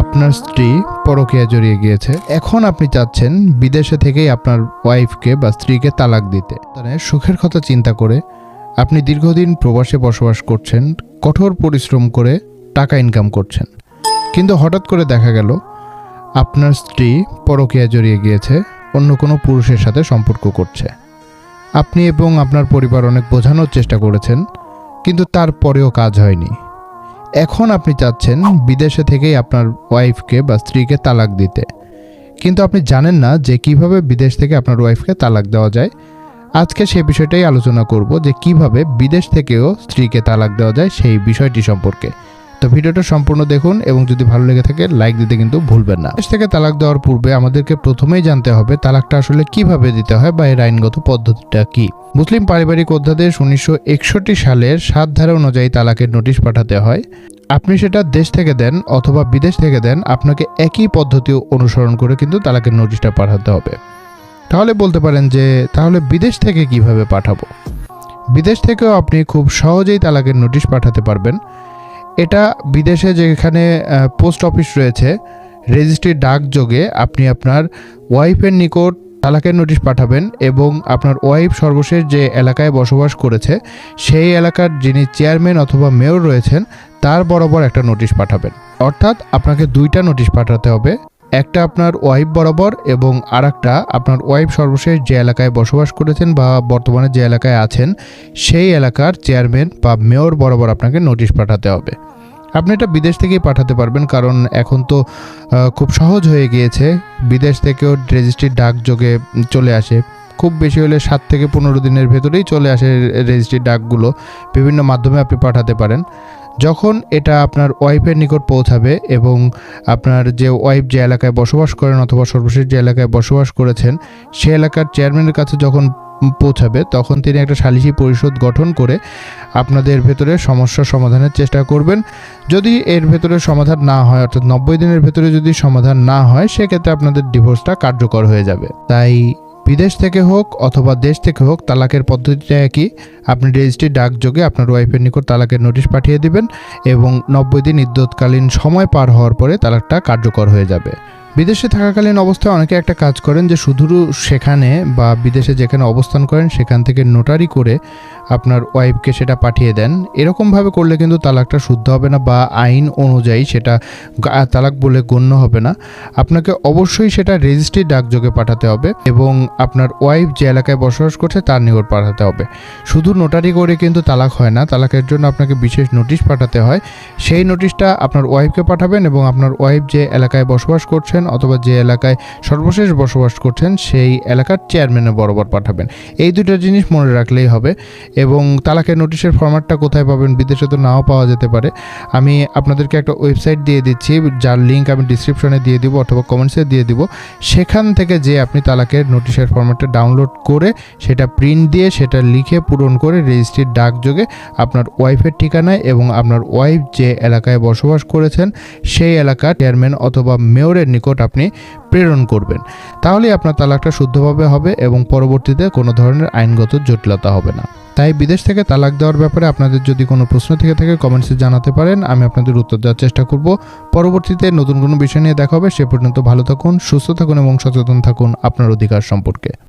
আপনার স্ত্রী পরকীয়া জড়িয়ে গিয়েছে। এখন আপনি চাচ্ছেন বিদেশে থেকেই আপনার ওয়াইফকে বা স্ত্রীকে তালাক দিতে। সুখের কথা চিন্তা করে আপনি দীর্ঘদিন প্রবাসে বসবাস করছেন, কঠোর পরিশ্রম করে টাকা ইনকাম করছেন। কিন্তু হঠাৎ করে দেখা গেল, আপনার স্ত্রী পরকীয়া জড়িয়ে গিয়েছে, অন্য কোনো পুরুষের সাথে সম্পর্ক করছে। আপনি এবং আপনার পরিবার অনেক বোঝানোর চেষ্টা করেছেন, কিন্তু তারপরেও কাজ হয়নি। এখন আপনি চাচ্ছেন বিদেশে থেকেই আপনার ওয়াইফকে বা স্ত্রীকে তালাক দিতে। কিন্তু আপনি জানেন না যে কীভাবে বিদেশ থেকে আপনার ওয়াইফকে তালাক দেওয়া যায়। আজকে সেই বিষয়টাই আলোচনা করব যে কীভাবে বিদেশ থেকেও স্ত্রীকে তালাক দেওয়া যায় সেই বিষয়টি সম্পর্কে। তো ভিডিওটা সম্পূর্ণ দেখুন এবং যদি ভালো লেগে থাকে লাইক দিতে কিন্তু ভুলবেন না। দেশ থেকে তালাক দেওয়ার পূর্বে আমাদেরকে প্রথমেই জানতে হবে, তালাকটা আসলে কীভাবে দিতে হয় বা এর আইনগত পদ্ধতিটা কি? মুসলিম পারিবারিক অধ্যাদেশ উনিশশো একষট্টি সালের সাত ধারা অনুযায়ী তালাকের নোটিশ পাঠাতে হয়। আপনি সেটা দেশ থেকে দেন অথবা বিদেশ থেকে দেন, আপনাকে একই পদ্ধতি অনুসরণ করে কিন্তু তালাকের নোটিশটা পাঠাতে হবে। তাহলে বলতে পারেন যে, তাহলে বিদেশ থেকে কীভাবে পাঠাবো? বিদেশ থেকেও আপনি খুব সহজেই তালাকের নোটিশ পাঠাতে পারবেন। এটা বিদেশে যেখানে পোস্ট অফিস রয়েছে, রেজিস্ট্রি ডাকযোগে আপনি আপনার ওয়াইফের নিকট তালাকের নোটিশ পাঠাবেন এবং আপনার ওয়াইফ সর্বশেষ যে এলাকায় বসবাস করেছে, সেই এলাকার যিনি চেয়ারম্যান অথবা মেয়র রয়েছেন, তার বরাবর একটা নোটিশ পাঠাবেন। অর্থাৎ আপনাকে দুইটা নোটিশ পাঠাতে হবে। একটা আপনার ওয়াইফ বরাবর এবং আরেকটা আপনার ওয়াইফ সর্বশেষ যে এলাকায় বসবাস করেছেন বা বর্তমানে যে এলাকায় আছেন, সেই এলাকার চেয়ারম্যান বা মেয়র বরাবর আপনাকে নোটিশ পাঠাতে হবে। আপনি এটা বিদেশ থেকেই পাঠাতে পারবেন, কারণ এখন তো খুব সহজ হয়ে গিয়েছে। বিদেশ থেকেও রেজিস্ট্রির ডাকযোগে চলে আসে। খুব বেশি হলে সাত থেকে পনেরো দিনের ভেতরেই চলে আসে রেজিস্ট্রির ডাকগুলো। বিভিন্ন মাধ্যমে আপনি পাঠাতে পারেন। যখন এটা আপনার ওয়াইফের নিকট পৌঁছাবে এবং আপনার যে ওয়াইফ যে এলাকায় বসবাস করেন অথবা সর্বশেষ যে এলাকায় বসবাস করেছেন, সে এলাকার চেয়ারম্যানের কাছে যখন পৌঁছাবে, তখন তিনি একটা সালিসি পরিষদ গঠন করে আপনাদের ভেতরে সমস্যা সমাধানের চেষ্টা করবেন। যদি এর ভেতরে সমাধান না হয়, অর্থাৎ নব্বই দিনের ভেতরে যদি সমাধান না হয়, সেক্ষেত্রে আপনাদের ডিভোর্সটা কার্যকর হয়ে যাবে। তাই বিদেশ থেকে হোক অথবা দেশ থেকে হোক, তালাকের পদ্ধতিটা একই। আপনি রেজিস্ট্রি ডাকযোগে আপনার ওয়াইফের নিকট তালাকের নোটিশ পাঠিয়ে দিবেন এবং নব্বই দিন ইদ্যৎকালীন সময় পার হওয়ার পরে তালাকটা কার্যকর হয়ে যাবে। বিদেশে থাকাকালীন অবস্থায় অনেকে একটা কাজ করেন যে শুধু সেখানে বা বিদেশে যেখানে অবস্থান করেন, সেখান থেকে নোটারি করে আপনার ওয়াইফকে সেটা পাঠিয়ে দেন। এরকমভাবে করলে কিন্তু তালাকটা শুদ্ধ হবে না বা আইন অনুযায়ী সেটা তালাক বলে গণ্য হবে না। আপনাকে অবশ্যই সেটা রেজিস্ট্রি ডাকযোগে পাঠাতে হবে এবং আপনার ওয়াইফ যে এলাকায় বসবাস করছে তার নিকট পাঠাতে হবে। শুধু নোটারি করে কিন্তু তালাক হয় না, তালাকের জন্য আপনাকে বিশেষ নোটিশ পাঠাতে হয়। সেই নোটিশটা আপনার ওয়াইফকে পাঠাবেন এবং আপনার ওয়াইফ যে এলাকায় বসবাস করছেন অথবা যে এলাকায় সর্বশেষ বসবাস করছেন, সেই এলাকার চেয়ারম্যানের বরাবর পাঠাবেন। এই দুটো জিনিস মনে রাখলেই হবে। এবং তালাকের নোটিশের ফরম্যাটটা কোথায় পাবেন, বিদেশে তো নাও পাওয়া যেতে পারে। আমি আপনাদেরকে একটা ওয়েবসাইট দিয়ে দিচ্ছি, যার লিঙ্ক আমি ডিসক্রিপশনে দিয়ে দিব অথবা কমেন্টসে দিয়ে দিব। সেখান থেকে যে আপনি তালাকের নোটিশের ফরম্যাটটা ডাউনলোড করে, সেটা প্রিন্ট দিয়ে, সেটা লিখে পূরণ করে রেজিস্ট্রির ডাকযোগে আপনার ওয়াইফের ঠিকানায় এবং আপনার ওয়াইফ যে এলাকায় বসবাস করেছেন, সেই এলাকার চেয়ারম্যান অথবা মেয়রের নিকট আপনি প্রেরণ করবেন। তাহলেই আপনার তালাকটা শুদ্ধভাবে হবে এবং পরবর্তীতে কোনো ধরনের আইনগত জটিলতা হবে না। তাই বিদেশ থেকে তালাক দেওয়ার ব্যাপারে আপনাদের যদি কোনো প্রশ্ন থেকে থাকে কমেন্টসে জানাতে পারেন। আমি আপনাদের উত্তর দেওয়ার চেষ্টা করব। পরবর্তীতে নতুন কোনো বিষয় নিয়ে দেখা হবে। সে পর্যন্ত ভালো থাকুন, সুস্থ থাকুন এবং সচেতন থাকুন আপনার অধিকার সম্পর্কে।